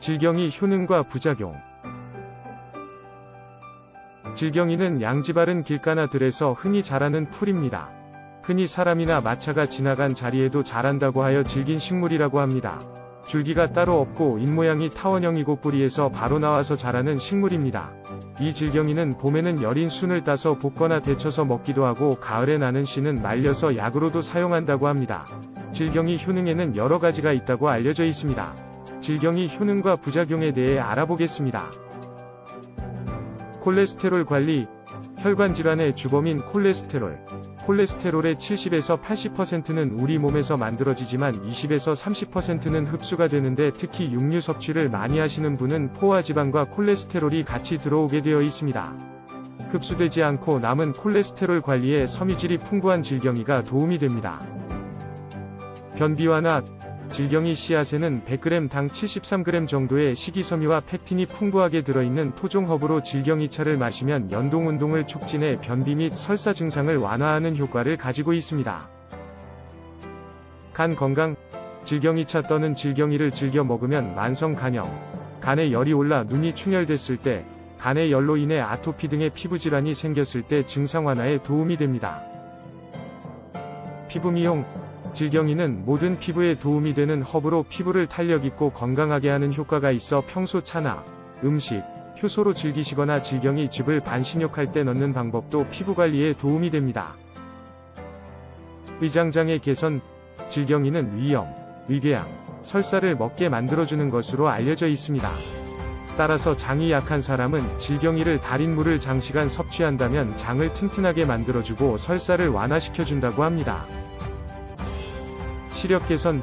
질경이 효능과 부작용 질경이는 양지바른 길가나 들에서 흔히 자라는 풀입니다. 흔히 사람이나 마차가 지나간 자리에도 자란다고 하여 질긴 식물이라고 합니다. 줄기가 따로 없고 잎모양이 타원형이고 뿌리에서 바로 나와서 자라는 식물입니다. 이 질경이는 봄에는 여린 순을 따서 볶거나 데쳐서 먹기도 하고 가을에 나는 씨는 말려서 약으로도 사용한다고 합니다. 질경이 효능에는 여러 가지가 있다고 알려져 있습니다. 질경이 효능과 부작용에 대해 알아보겠습니다. 콜레스테롤 관리, 혈관 질환의 주범인 콜레스테롤. 콜레스테롤의 70에서 80%는 우리 몸에서 만들어지지만 20에서 30%는 흡수가 되는데 특히 육류 섭취를 많이 하시는 분은 포화 지방과 콜레스테롤이 같이 들어오게 되어 있습니다. 흡수되지 않고 남은 콜레스테롤 관리에 섬유질이 풍부한 질경이가 도움이 됩니다. 변비와나 질경이 씨앗에는 100g 당 73g 정도의 식이섬유와 팩틴이 풍부하게 들어있는 토종허브로 질경이차를 마시면 연동운동을 촉진해 변비 및 설사 증상을 완화하는 효과를 가지고 있습니다. 간 건강 질경이차 떠는 질경이를 즐겨 먹으면 만성 간염, 간에 열이 올라 눈이 충혈됐을 때, 간의 열로 인해 아토피 등의 피부 질환이 생겼을 때 증상 완화에 도움이 됩니다. 피부 미용 질경이는 모든 피부에 도움이 되는 허브로 피부를 탄력 있고 건강하게 하는 효과가 있어 평소 차나 음식, 효소로 즐기시거나 질경이 즙을 반신욕할 때 넣는 방법도 피부 관리에 도움이 됩니다. 위장장애 개선 질경이는 위염, 위궤양, 설사를 먹게 만들어주는 것으로 알려져 있습니다. 따라서 장이 약한 사람은 질경이를 달인 물을 장시간 섭취한다면 장을 튼튼하게 만들어주고 설사를 완화시켜준다고 합니다. 시력 개선,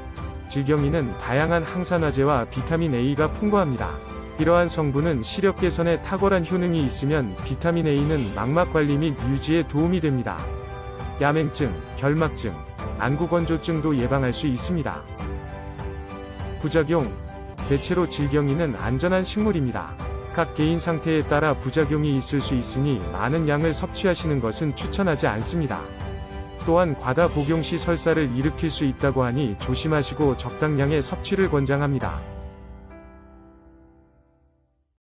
질경이는 다양한 항산화제와 비타민 A가 풍부합니다. 이러한 성분은 시력 개선에 탁월한 효능이 있으면 비타민 A는 망막 관리 및 유지에 도움이 됩니다. 야맹증, 결막증, 안구건조증도 예방할 수 있습니다. 부작용, 대체로 질경이는 안전한 식물입니다. 각 개인 상태에 따라 부작용이 있을 수 있으니 많은 양을 섭취하시는 것은 추천하지 않습니다. 또한 과다 복용 시 설사를 일으킬 수 있다고 하니 조심하시고 적당량의 섭취를 권장합니다.